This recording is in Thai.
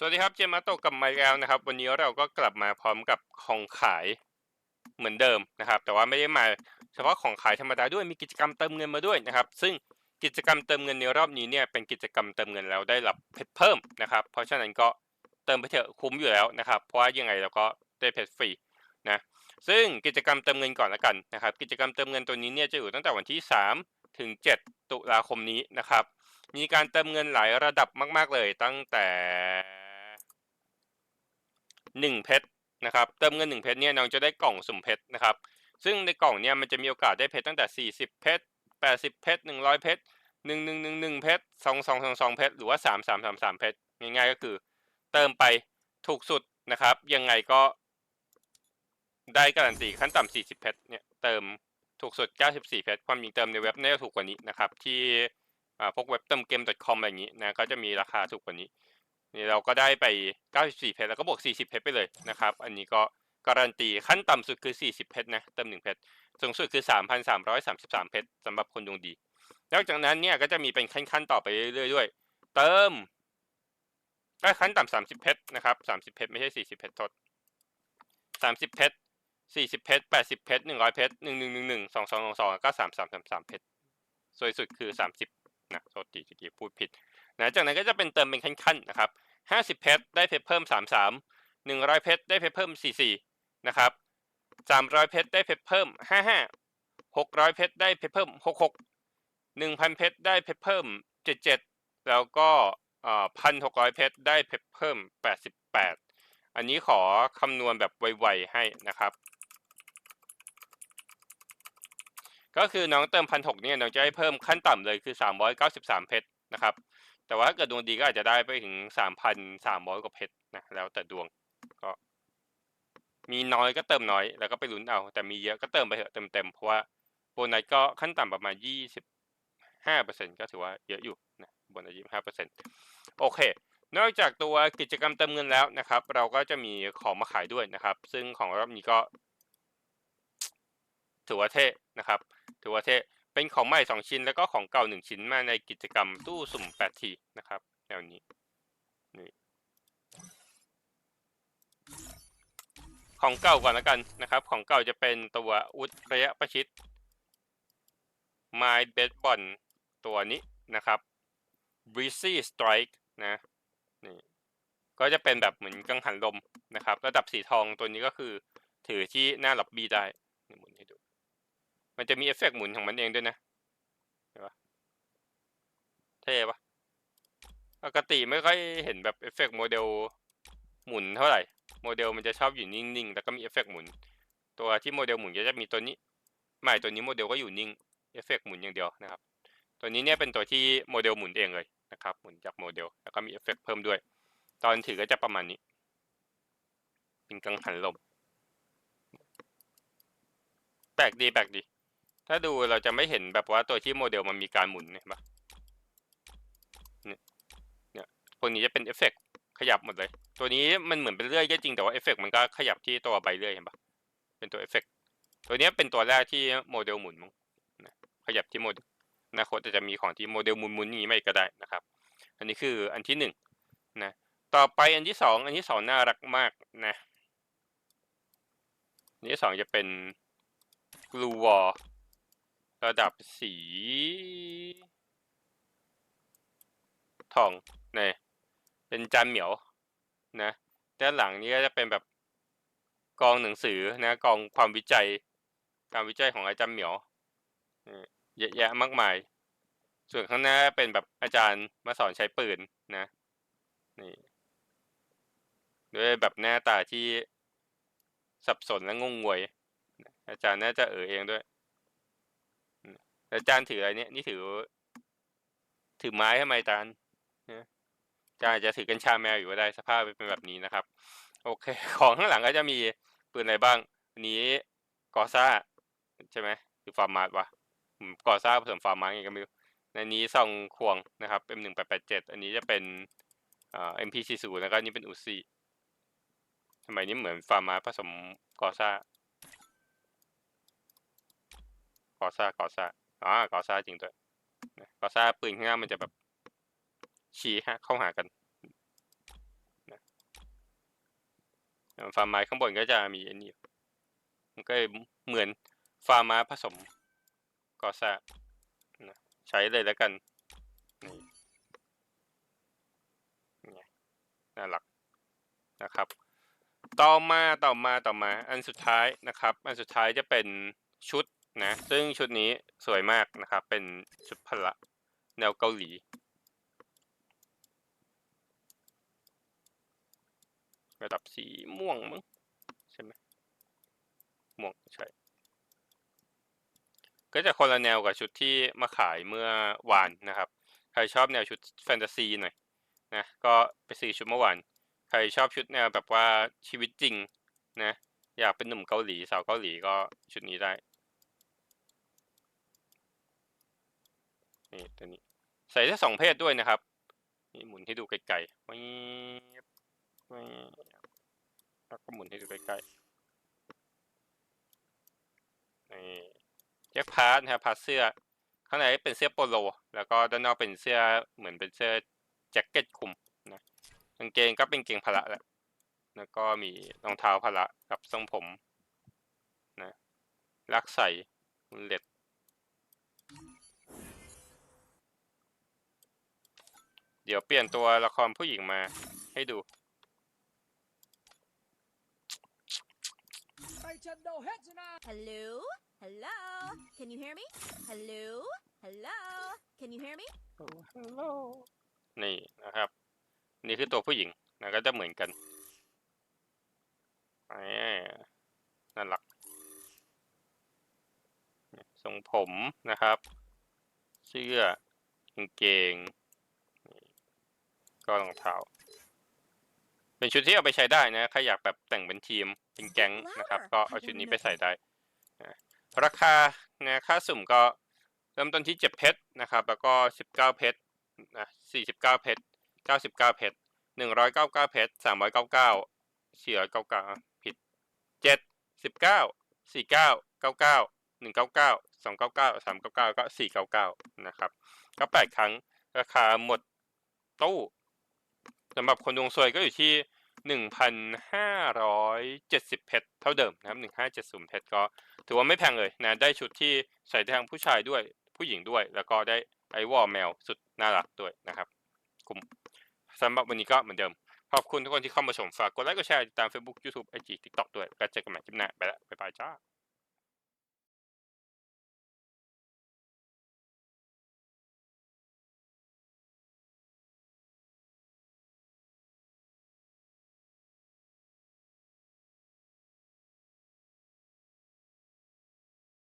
สวัสดีครับเจมมาโตกลับมาแล้วนะครับ วันนี้เราก็กลับมาพร้อมกับของขายเหมือนเดิมนะครับ แต่ว่าไม่ได้มาเฉพาะของขายธรรมดาด้วยมีกิจกรรมเติมเงินมาด้วยนะครับ ซึ่งกิจกรรมเติมเงินในรอบนี้เนี่ยเป็นกิจกรรมเติมเงินแล้วได้รับเพชรเพิ่มนะครับ เพราะฉะนั้นก็เติมไปเถอะคุ้มอยู่แล้วนะครับ เพราะว่ายังไงเราก็ได้เพชรฟรีนะซึ่งกิจกรรมเติมเงินก่อนละกันนะครับ กิจกรรมเติมเงินตัวนี้เนี่ยจะอยู่ตั้งแต่วันที่ 3 ถึง 7 ตุลาคมนี้นะครับ มีการเติมเงินหลายระดับมาก ๆเลยตั้งแต่ หนึ่งเพชรนะครับเติมเงินหนึ่งเพชรเนี่ยน้องจะได้กล่องสุ่มเพชรนะครับ ซึ่งในกล่องเนี่ยมันจะมีโอกาสได้เพชรตั้งแต่สี่สิบเพชรแปดสิบเพชรหนึ่งร้อยเพชรหนึ่งหนึ่งหนึ่งหนึ่งเพชรสองสองสองสองเพชร หรือว่าสามสามสามสามเพชร ง่ายๆก็คือ เติมไปถูกสุดนะครับ ยังไงก็ได้การันตีขั้นต่ำสี่สิบเพชรเนี่ยเติมถูกสุดเก้าสิบสี่เพชร ความจริงเติมในเว็บน่าจะถูกกว่านี้นะครับที่พวกเว็บเติมเกม .com อะไรอย่างนี้นะก็จะมีราคาถูกกว่านี้ นี่เราก็ได้ไป 94 เพชรแล้วก็บวก 40 เพชรไปเลยนะครับ อันนี้ก็การันตีขั้นต่ำสุดคือ 40 เพชรนะเติม1เพชรสูงสุดคือ 3,333 เพชรสำหรับคนดวงดี นอกจากนั้นเนี่ยก็จะมีเป็นขั้นๆต่อไปเรื่อยๆด้วย เติมได้ขั้นต่ำ30 เพชรนะครับ 30 เพชรไม่ใช่ 40 เพชรทด 30 เพชร 40 เพชร 80 เพชร 100 เพชร 1111 2222แล้วก็3333 เพชรสวยสุดคือ 30 นะโทษทีเมื่อกี้พูดผิดนะจากนั้นก็จะเป็นเติมเป็นขั้นๆนะครับห้าสิบเพชรได้เพชรเพิ่มสามสามหนึ่งร้อยเพชรได้เพชรเพิ่มสี่สี่นะครับสามร้อยเพชรได้เพชรเพิ่มห้าห้าหกร้อยเพชรได้เพชรเพิ่มหกหกหนึ่งพันเพชรได้เพชรเพิ่มเจ็ดเจ็ดแล้วก็พันหกร้อยเพชรได้เพชรเพิ่มแปดสิบแปดอันนี้ขอคำนวณแบบไวๆให้นะครับ ก็คือน้องเติมพันหกเนี่ยน้องจะให้เพิ่มขั้นต่ำเลยคือสามร้อยเก้าสิบสามเพชรนะครับ แต่ว่าถ้าเกิดดวงดีก็อาจจะได้ไปถึงสามพันสามร้อยกว่าเพชรนะแล้วแต่ดวงก็มีน้อยก็เติมน้อยแล้วก็ไปลุ้นเอา แต่มีเยอะก็เติมไปเถอะเต็มๆเพราะว่าโบนัสก็ขั้นต่ำประมาณยี่สิบห้าเปอร์เซ็นก็ถือว่าเยอะอยู่นะโบนัสยี่สิบห้าเปอร์เซ็นโอเค นอกจากตัวกิจกรรมเติมเงินแล้วนะครับ เราก็จะมีของมาขายด้วยนะครับ ซึ่งของรอบนี้ก็ ถือว่าเท่นะครับ ถือว่าเท่เป็นของใหม่สองชิ้นแล้วก็ของเก่าหนึ่งชิ้นมาในกิจกรรมตู้สุ่มแปดทีนะครับแนวนี้นี่ของเก่าก่อนล้วกันนะครับ ของเก่าจะเป็นตัวอุดระยะประชิด My b e d b a l l ตัวนี้นะครับ Breezy Strike นะนี่ก็จะเป็นแบบเหมือนกังหันลมนะครับ ระดับสีทองตัวนี้ก็คือถือที่หน้าล็อบบี้ได้ มันจะมีเอฟเฟกต์หมุนของมันเองด้วยนะเห็นปะเท่ปะปกติไม่ค่อยเห็นแบบเอฟเฟกต์โมเดลหมุนเท่าไหร่โมเดลมันจะชอบอยู่นิ่งๆแล้วก็มีเอฟเฟกต์หมุน ตัวที่โมเดลหมุนก็จะมีตัวนี้ไม่ตัวนี้โมเดลก็อยู่นิ่งเอฟเฟกต์หมุนอย่างเดียวนะครับ ตัวนี้เนี่ยเป็นตัวที่โมเดลหมุนเองเลยนะครับหมุนจากโมเดลแล้วก็มีเอฟเฟกต์เพิ่มด้วย ตอนถือก็จะประมาณนี้ เป็นกังหันลมแปลกดีแปลกดี ถ้าดูเราจะไม่เห็นแบบว่าตัวที่โมเดลมันมีการหมุนเห็นปะเนี่ยเนี่ยพวกนี้จะเป็นเอฟเฟกต์ขยับหมดเลย ตัวนี้มันเหมือนเป็นเลื่อยก็จริงแต่ว่าเอฟเฟกต์มันก็ขยับที่ตัวใบเลื่อยเห็นปะเป็นตัวเอฟเฟกต์ตัวนี้เป็นตัวแรกที่โมเดลหมุนมั้งขยับที่โมเดลอนาคตจะมีของที่โมเดลหมุนหมุนอย่างนี้ไม่ก็ได้นะครับ อันนี้คืออันที่หนึ่งนะต่อไปอันที่สองอันที่สองน่ารักมากนะอันที่สองจะเป็นกลูวอ ระดับสี ทองนี่เป็นจานเหมียวนะด้านหลังนี้ก็จะเป็นแบบกองหนังสือนะกองความวิจัย การวิจัยของอาจารย์เหมียวเยอะแยะมากมาย ส่วนข้างหน้าเป็นแบบอาจารย์มาสอนใช้ปืนนะนี่ด้วยแบบหน้าตาที่สับสนและงงงวย อาจารย์น่าจะเออเองด้วย อาจารย์ถืออะไรเนี่ยนี่ถือ ถือไม้ทำไมอาจารย์อาจารย์อาจจะถือกัญชาแมวอยู่ก็ได้สภาพเป็นแบบนี้นะครับ โอเค ของข้างหลังก็จะมีปืนอะไรบ้างอันนี้กอซ่าใช่ไหมหรือฟาร์มาร์วะกอซ่าผสมฟาร์มาร์ไงก็ไม่รู้ในนี้ซองควงนะครับ M หนึ่งแปดแปดเจ็ดอันนี้จะเป็นอ่า MP สี่ศูนย์แล้วก็นี่เป็นอูซี่ทำไมนี่เหมือนฟาร์มาร์ผสมกอซ่ากอซ่ากอซ่า อ๋อกอซ่าจริงด้วยกอซ่าปืนข้างหน้ามันจะแบบชี้ฮะเข้าหากันนะฟาร์มไม้ข้างบนก็จะมีอันนี้มันก็เหมือนฟาร์มม้าผสมกอซ่านะใช้เลยแล้วกันนี่นี่ไงน่ารักนะครับ ต่อมาต่อมาต่อมา อันสุดท้ายนะครับ อันสุดท้ายจะเป็นชุด นะซึ่งชุดนี้สวยมากนะครับ เป็นชุดพละแนวเกาหลี ระดับสีม่วงมั้งใช่ไหมม่วงใช่ก็จะคนละแนวกับชุดที่มาขายเมื่อวานนะครับ ใครชอบแนวชุดแฟนตาซีหน่อยนะก็ไปซื้อชุดเมื่อวาน ใครชอบชุดแนวแบบว่าชีวิตจริงนะอยากเป็นหนุ่มเกาหลีสาวเกาหลีก็ชุดนี้ได้ นี่ตัวนี้ ใส่ได้สองเพศด้วยนะครับ นี่หมุนให้ดูไกลๆไม่ไม่แล้วก็หมุนให้ดูใกล้ๆนี่แจ็คพาร์ทนะครับพาร์ทเสื้อ ข้างในเป็นเสื้อโปโล แล้วก็ด้านนอกเป็นเสื้อเหมือนเป็นเสื้อแจ็คเก็ตคลุมนะกางเกงก็เป็นเกงพละแหละแล้วก็มีรองเท้าพละกับทรงผมนะลักใส่เล็ด เดี๋ยวเปลี่ยนตัวละครผู้หญิงมาให้ดู Hello? Hello? Can you hear me? Hello? Hello? Can you hear me? นี่นะครับ นี่คือตัวผู้หญิงนะก็จะเหมือนกันแหมน่ารักทรงผมนะครับ เสื้อกางเกงนี่ ก็รองเท้า เป็นชุดที่เอาไปใช้ได้นะใครอยากแบบแต่งเป็นทีมเป็นแก๊งนะครับ ก็เอาชุดนี้ไปใส่ได้นะราคานะค่าสุ่มก็เริ่มต้นที่7เพชรนะครับ แล้วก็19เพชรนะ49เพชร99เพชร199เพชร399 499ผิด7 19 49 99 199 299 399ก็499นะครับก็8ครั้งราคาหมดตู้ สำหรับคนดวงซวยก็อยู่ที่1,570เพชรเท่าเดิมนะครับ1,570เพชรก็ ถือว่าไม่แพงเลยนะ ได้ชุดที่ใส่ทั้งผู้ชายด้วยผู้หญิงด้วย แล้วก็ได้ไอวอลแมวสุดน่ารักด้วยนะครับคุ้มสำหรับวันนี้ก็เหมือนเดิม ขอบคุณทุกคนที่เข้ามาชมฝากกดไลค์กดแชร์ติดตาม Facebook YouTube IG TikTok ด้วย แล้วเจอกันใหม่คลิปหน้า ไปแล้วบ๊ายบายจ้า